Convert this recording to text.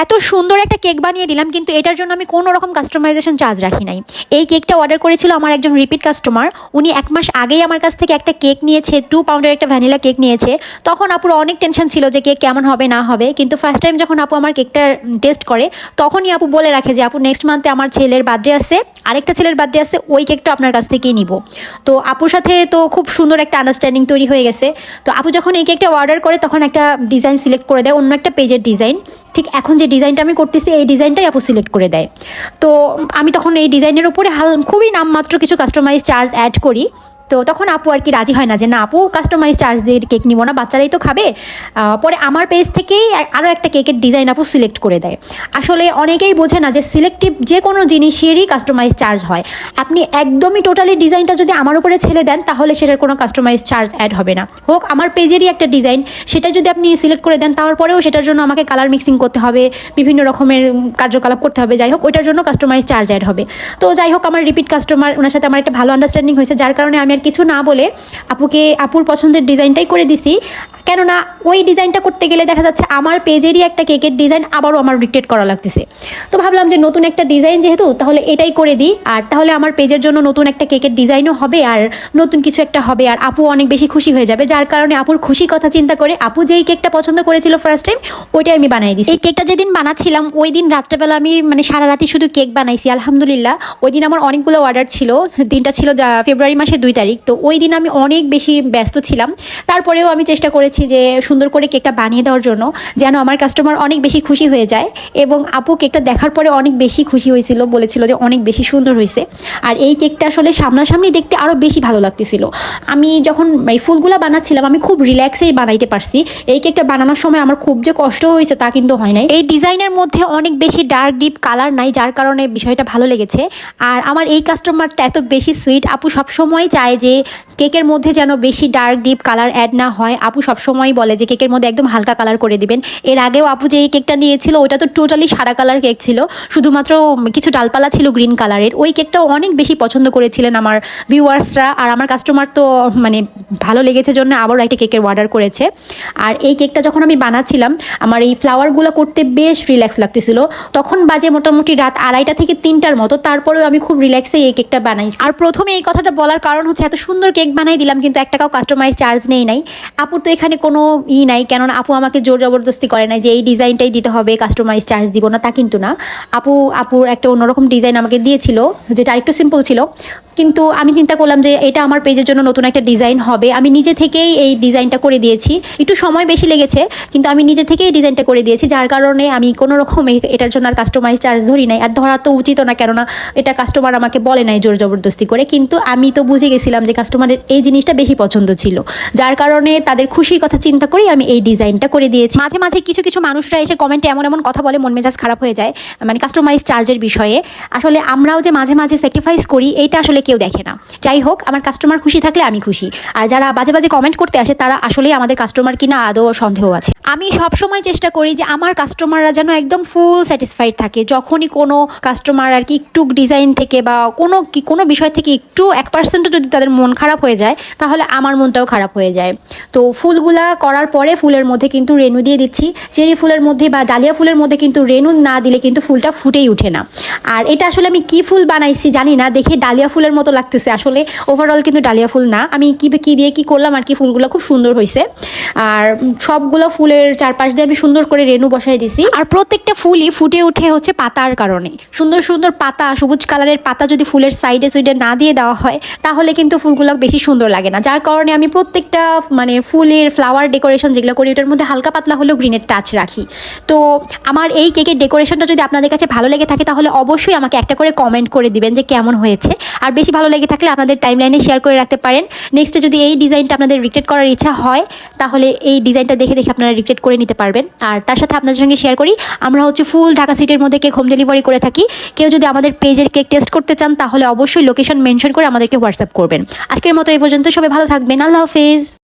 এত সুন্দর একটা কেক বানিয়ে দিলাম, কিন্তু এটার জন্য আমি কোনো রকম কাস্টমাইজেশন চার্জ রাখি নাই। এই কেকটা অর্ডার করেছিল আমার একজন রিপিট কাস্টমার উনি এক মাস আগেই আমার কাছ থেকে একটা কেক নিয়েছে টু পাউন্ডের একটা ভ্যানিলা কেক নিয়েছে। তখন আপুর অনেক টেনশন ছিল যে কেক কেমন হবে, না হবে, কিন্তু ফার্স্ট টাইম যখন আপু আমার কেকটা টেস্ট করে, তখনই আপু বলে রাখে যে, আপু নেক্সট মান্থে আমার ছেলের বার্থডে আছে, আরেকটা ছেলের বার্থডে আছে, ওই কেকটা আপনার কাছ থেকেই নিব। তো আপুর সাথে তো খুব সুন্দর একটা আন্ডারস্ট্যান্ডিং তৈরি হয়ে গেছে। তো আপু যখন এই কেকটা অর্ডার করে, তখন একটা ডিজাইন সিলেক্ট করে দেয়, অন্য একটা পেজের ডিজাইন ঠিক এখন যে ডিজাইনটা আমি করতেছি, এই ডিজাইনটাই আপু সিলেক্ট করে দেয়। তো আমি তখন এই ডিজাইনের উপরে হাল, খুবই নামমাত্র কিছু কাস্টমাইজ চার্জ অ্যাড করি। তো তখন আপু আর কি রাজি হয় না যে, না, আপু কাস্টমাইজ চার্জ দিয়ে কেক নিব না, বাচ্চারাই তো খাবে। পরে আমার পেজ থেকেই আরও একটা কেকের ডিজাইন আপু সিলেক্ট করে দেয়। আসলে অনেকেই বোঝে না যে সিলেক্টিভ যে কোনো জিনিসেরই কাস্টমাইজ চার্জ হয়। আপনি একদমই টোটালি ডিজাইনটা যদি আমার উপরে ছেড়ে দেন, তাহলে সেটার কোনো কাস্টমাইজ চার্জ অ্যাড হবে না। হোক, আমার পেজেরই একটা ডিজাইন সেটা যদি আপনি সিলেক্ট করে দেন, তারপরেও সেটার জন্য আমাকে কালার মিক্সিং করতে হবে, বিভিন্ন রকমের কার্যকলাপ করতে হবে, যাই হোক, ওইটার জন্য কাস্টমাইজ চার্জ অ্যাড হবে। তো যাই হোক, আমার রিপিট কাস্টমার ওনার সাথে আমার একটা ভালো আন্ডারস্ট্যান্ডিং হয়েছে, যার কারণে আমি আর কিছু না বলে আপুকে, আপুর পছন্দের ডিজাইনটাই করে দিছি। কেননা ওই ডিজাইনটা করতে গেলে দেখা যাচ্ছে আমার পেজেরই একটা কেকের ডিজাইন আবারও আমার ডিক্টেট করা লাগতেছে। তো ভাবলাম যে নতুন একটা ডিজাইন যেহেতু, তাহলে এটাই করে দিই। আর তাহলে আমার পেজের জন্য নতুন একটা কেকের ডিজাইনও হবে আর নতুন কিছু একটা হবে। আর আপু অনেক বেশি খুশি হয়ে যাবে, যার কারণে আপুর খুশির কথা চিন্তা করে আপু যেই কেকটা পছন্দ করেছিল ফার্স্ট টাইম ওইটাই আমি বানাই দিই এই কেকটা যেদিন বানাচ্ছিলাম, ওই দিন রাত্রেবেলা আমি মানে সারা রাতি শুধু কেক বানাইছি, আলহামদুলিল্লাহ। ওই দিন আমার অনেকগুলো অর্ডার ছিল। দিনটা ছিল ফেব্রুয়ারি মাসের দুই তারিখ। তো ওই দিন আমি অনেক বেশি ব্যস্ত ছিলাম। তারপরেও আমি চেষ্টা করেছি যে সুন্দর করে কেকটা বানিয়ে দেওয়ার জন্য যেন আমার কাস্টমার অনেক বেশি খুশি হয়ে যায় এবং আপু কেকটা দেখার পরে অনেক বেশি খুশি হয়েছিল, বলেছিল যে অনেক বেশি সুন্দর হয়েছে। আর এই কেকটা আসলে সামনাসামনি দেখতে আরও বেশি ভালো লাগতেছিল। আমি যখন এই ফুলগুলো বানাচ্ছিলাম, আমি খুব রিল্যাক্সেই বানাইতে পারছি। এই কেকটা বানানোর সময় আমার খুব যে কষ্ট হয়েছে তা কিন্তু হয় নাই। এই ডিজাইনের মধ্যে অনেক বেশি ডার্ক ডিপ কালার নাই, যার কারণে বিষয়টা ভালো লেগেছে। আর আমার এই কাস্টমারটা এত বেশি সুইট আপু সবসময় চায় যে কেকের মধ্যে যেন বেশি ডার্ক ডিপ কালার অ্যাড না হয়। আপু সবসময় বলে যে কেকের মধ্যে একদম হালকা কালার করে দিবেন। এর আগেও আপু যে এই কেকটা নিয়েছিল, ওটা তো টোটালি সাদা কালার কেক ছিল। শুধুমাত্র কিছু ডালপালা ছিল গ্রিন কালারের ওই কেকটাও অনেক বেশি পছন্দ করেছিলেন আমার ভিউয়ার্সরা আর আমার কাস্টমার তো মানে ভালো লেগেছে জন্য আবারও একটা কেকের অর্ডার করেছে। আর এই কেকটা যখন আমি বানাচ্ছিলাম, আমার এই ফ্লাওয়ারগুলো করতে বেশ রিল্যাক্স লাগতেছিল। তখন বাজে মোটামুটি রাত আড়াইটা থেকে তিনটার মতো। তারপরেও আমি খুব রিল্যাক্সে এই কেকটা বানাইছি। আর প্রথমে এই কথাটা বলার কারণ হচ্ছে এত সুন্দর কেক বানাই দিলাম, কিন্তু এক টাকাও কাস্টমাইজ চার্জ নেই নাই। আপুর তো এখানে কোনো ই নাই, কেননা আপু আমাকে জোর জবরদস্তি করে নাই যে এই ডিজাইনটাই দিতে হবে কাস্টমাইজ চার্জ দিব না, তা কিন্তু না। আপু, আপুর একটা অন্যরকম ডিজাইন আমাকে দিয়েছিল, যেটা আরেকটু সিম্পল ছিল। কিন্তু আমি চিন্তা করলাম যে এটা আমার পেজের জন্য নতুন একটা ডিজাইন হবে। আমি নিজে থেকেই এই ডিজাইনটা করে দিয়েছি। একটু সময় বেশি লেগেছে, কিন্তু আমি নিজে থেকেই ডিজাইনটা করে দিয়েছি, যার কারণে আমি কোনো রকম এটার জন্য আর কাস্টমাইজ চার্জ ধরি নাই। আর ধরা তো উচিত না, কেননা এটা কাস্টমার আমাকে বলে নাই জোর জবরদস্তি করে। কিন্তু আমি তো বুঝে গেছিলাম যে কাস্টমারের এই জিনিসটা বেশি পছন্দ ছিল। যার কারণে তাদের খুশির কথা চিন্তা করেই আমি এই ডিজাইনটা করে দিয়েছি। মাঝে মাঝে কিছু কিছু মানুষরা এসে কমেন্টে এমন এমন কথা বলে, মন মেজাজ খারাপ হয়ে যায় মানে কাস্টমাইজ চার্জের বিষয়ে। আসলে আমরাও যে মাঝে মাঝে স্যাক্রিফাইস করি, এইটা আসলে কেউ দেখে না। যাই হোক, আমার কাস্টমার খুশি থাকলে আমি খুশি। আর যারা বাজে বাজে কমেন্ট করতে আসে, তারা আসলেই আমাদের কাস্টমার কিনা আদৌ সন্দেহ আছে। আমি সবসময় চেষ্টা করি যে আমার কাস্টমাররা যেন একদম ফুল স্যাটিসফাইড থাকে। যখনই কোনো কাস্টমার আর কি একটু ডিজাইন থেকে বা কোনো কি, কোনো বিষয় থেকে একটু এক পার্সেন্টও যদি তাদের মন খারাপ হয়ে যায়, তাহলে আমার মনটাও খারাপ হয়ে যায়। তো ফুলগুলা করার পরে ফুলের মধ্যে কিন্তু রেনু দিয়ে দিচ্ছি। চেরি ফুলের মধ্যে বা ডালিয়া ফুলের মধ্যে কিন্তু রেনু না দিলে কিন্তু ফুলটা ফুটেই উঠে না। আর এটা আসলে আমি কি ফুল বানাইছি জানি না। দেখে ডালিয়া ফুলের মতো লাগতেছে। আসলে ওভারঅল কিন্তু ডালিয়া ফুল না। আমি কি কী দিয়ে কি করলাম আর কি ফুলগুলো খুব সুন্দর হয়েছে। আর সবগুলো ফুলের চারপাশ দিয়ে আমি সুন্দর করে রেনু বসাই দিছি। আর প্রত্যেকটা ফুলই ফুটে উঠে হচ্ছে পাতার কারণে। সুন্দর সুন্দর পাতা, সবুজ কালারের পাতা যদি ফুলের সাইডে সাইডে না দিয়ে দেওয়া হয়, তাহলে কিন্তু ফুলগুলো বেশি সুন্দর লাগে না। যার কারণে আমি প্রত্যেকটা মানে ফুলের ফ্লাওয়ার ডেকোরেশন যেগুলো করি, ওটার মধ্যে হালকা পাতলা হলেও গ্রিনের টাচ রাখি। তো আমার এই কেকের ডেকোরেশনটা যদি আপনাদের কাছে ভালো লেগে থাকে, তাহলে অবশ্যই আমাকে একটা করে কমেন্ট করে দিবেন যে কেমন হয়েছে। আর বেশি ভালো লেগে থাকলে আপনাদের টাইমলাইনে শেয়ার করে রাখতে পারেন। নেক্সটে যদি এই ডিজাইনটা আপনাদের রিক্রেট করার ইচ্ছা হয়, তাহলে এই ডিজাইনটা দেখে দেখে আপনারা রিক্রেট করে নিতে পারবেন। আর তার সাথে আপনাদের সঙ্গে শেয়ার করি, আমরা হচ্ছে ফুল ঢাকা সিটির মধ্যে কেক হোম ডেলিভারি করে থাকি। কেউ যদি আমাদের পেজের কেক টেস্ট করতে চান, তাহলে অবশ্যই লোকেশন মেনশন করে আমাদেরকে হোয়াটসঅ্যাপ করবেন। আজকের মতো এই পর্যন্ত, সবাই ভালো থাকবেন। আল্লাহ হাফেজ।